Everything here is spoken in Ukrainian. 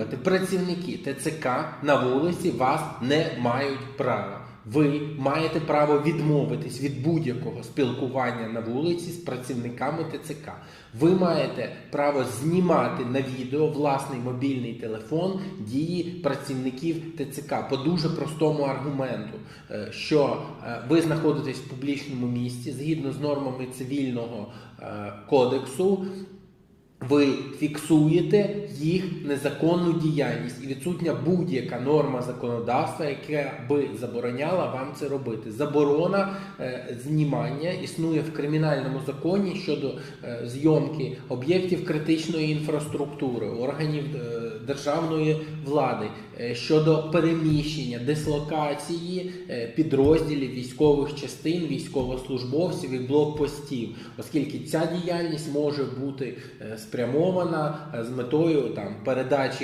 затримувати. Працівники ТЦК на вулиці вас не мають права. Ви маєте право відмовитись від будь-якого спілкування на вулиці з працівниками ТЦК. Ви маєте право знімати на відео власний мобільний телефон дії працівників ТЦК по дуже простому аргументу, е, що е, ви знаходитесь в публічному місці згідно з нормами цивільного е, кодексу. Ви фіксуєте їх незаконну діяльність і відсутня будь-яка норма законодавства, яка би забороняла вам це робити. Заборона е, знімання існує в кримінальному законі щодо е, зйомки об'єктів критичної інфраструктури, органів е, державної влади, е, щодо переміщення, дислокації е, підрозділів військових частин, військовослужбовців і блокпостів, оскільки ця діяльність може бути е, спрямована е, з метою там передачі.